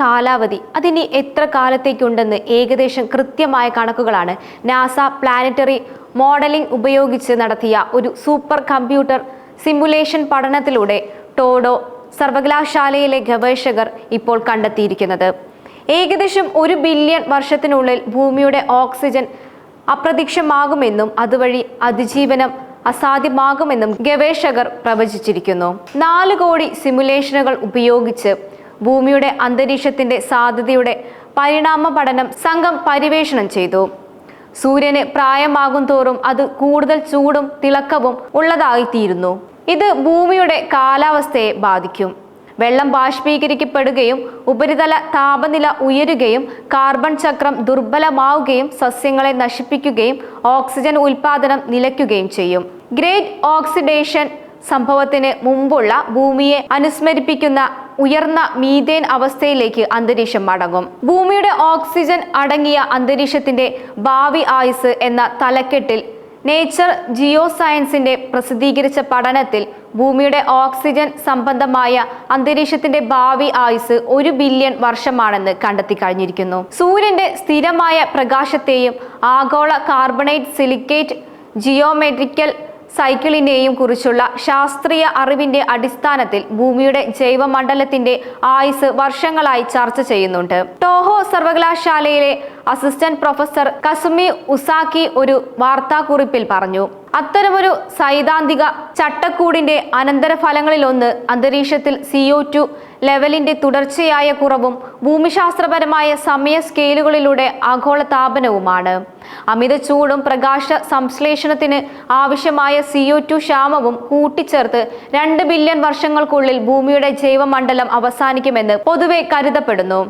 കാലാവധി. അതിനി എത്ര കാലത്തേക്കുണ്ടെന്ന് ഏകദേശം കൃത്യമായ കണക്കുകളാണ് നാസ പ്ലാനറ്ററി മോഡലിംഗ് ഉപയോഗിച്ച് നടത്തിയ ഒരു സൂപ്പർ കമ്പ്യൂട്ടർ സിമുലേഷൻ പഠനത്തിലൂടെ ടോഡോ സർവകലാശാലയിലെ ഗവേഷകർ ഇപ്പോൾ കണ്ടെത്തിയിരിക്കുന്നത്. ഏകദേശം ഒരു ബില്യൺ വർഷത്തിനുള്ളിൽ ഭൂമിയുടെ ഓക്സിജൻ അപ്രത്യക്ഷമാകുമെന്നും അതുവഴി അതിജീവനം അസാധ്യമാകുമെന്നും ഗവേഷകർ പ്രവചിച്ചിരിക്കുന്നു. നാല് കോടി സിമുലേഷനുകൾ ഉപയോഗിച്ച് ഭൂമിയുടെ അന്തരീക്ഷത്തിന്റെ സാധ്യതയുടെ പരിണാമ പഠനം സംഘം പര്യവേഷണം ചെയ്തു. സൂര്യന് പ്രായമാകും തോറും അത് കൂടുതൽ ചൂടും തിളക്കവും ഉള്ളതായിത്തീരുന്നു. ഇത് ഭൂമിയുടെ കാലാവസ്ഥയെ ബാധിക്കും. വെള്ളം ബാഷ്പീകരിക്കപ്പെടുകയും ഉപരിതല താപനില ഉയരുകയും കാർബൺ ചക്രം ദുർബലമാവുകയും സസ്യങ്ങളെ നശിപ്പിക്കുകയും ഓക്സിജൻ ഉൽപാദനം നിലയ്ക്കുകയും ചെയ്യും. ഗ്രേറ്റ് ഓക്സിഡേഷൻ സംഭവത്തിന് മുമ്പുള്ള ഭൂമിയെ അനുസ്മരിപ്പിക്കുന്ന ഉയർന്ന മീതേൻ അവസ്ഥയിലേക്ക് അന്തരീക്ഷം മടങ്ങും. ഭൂമിയുടെ ഓക്സിജൻ അടങ്ങിയ അന്തരീക്ഷത്തിന്റെ ഭാവി ആയുസ് എന്ന തലക്കെട്ടിൽ നേച്ചർ ജിയോ സയൻസിന്റെ പ്രസിദ്ധീകരിച്ച പഠനത്തിൽ ഭൂമിയുടെ ഓക്സിജൻ സംബന്ധമായ അന്തരീക്ഷത്തിന്റെ ഭാവി ആയുസ് ഒരു ബില്യൺ വർഷമാണെന്ന് കണ്ടെത്തി കഴിഞ്ഞിരിക്കുന്നു. സൂര്യന്റെ സ്ഥിരമായ പ്രകാശത്തെയും ആഗോള കാർബണേറ്റ് സിലിക്കേറ്റ് ജിയോമെട്രിക്കൽ സൈക്കിളിനെയും കുറിച്ചുള്ള ശാസ്ത്രീയ അറിവിന്റെ അടിസ്ഥാനത്തിൽ ഭൂമിയുടെ ജൈവമണ്ഡലത്തിന്റെ ആയുസ് വർഷങ്ങളായി ചർച്ച ചെയ്യുന്നുണ്ട്. ടോഹോ സർവകലാശാലയിലെ അസിസ്റ്റന്റ് പ്രൊഫസർ കസുമി ഉസാക്കി ഒരു വാർത്താക്കുറിപ്പിൽ പറഞ്ഞു അത്തരമൊരു സൈദ്ധാന്തിക ചട്ടക്കൂടിന്റെ അനന്തരഫലങ്ങളിലൊന്ന് അന്തരീക്ഷത്തിൽ സിഒ ടു ലെവലിന്റെ തുടർച്ചയായ കുറവും ഭൂമിശാസ്ത്രപരമായ സമയ സ്കെയിലുകളിലൂടെ ആഗോള താപനവുമാണ് അമിത ചൂടും പ്രകാശ സംശ്ലേഷണത്തിന് ആവശ്യമായ സിഒ ടു ക്ഷാമവും കൂട്ടിച്ചേർത്ത് രണ്ട് ബില്യൺ വർഷങ്ങൾക്കുള്ളിൽ ഭൂമിയുടെ ജൈവമണ്ഡലം അവസാനിക്കുമെന്ന് പൊതുവെ കരുതപ്പെടുന്നു.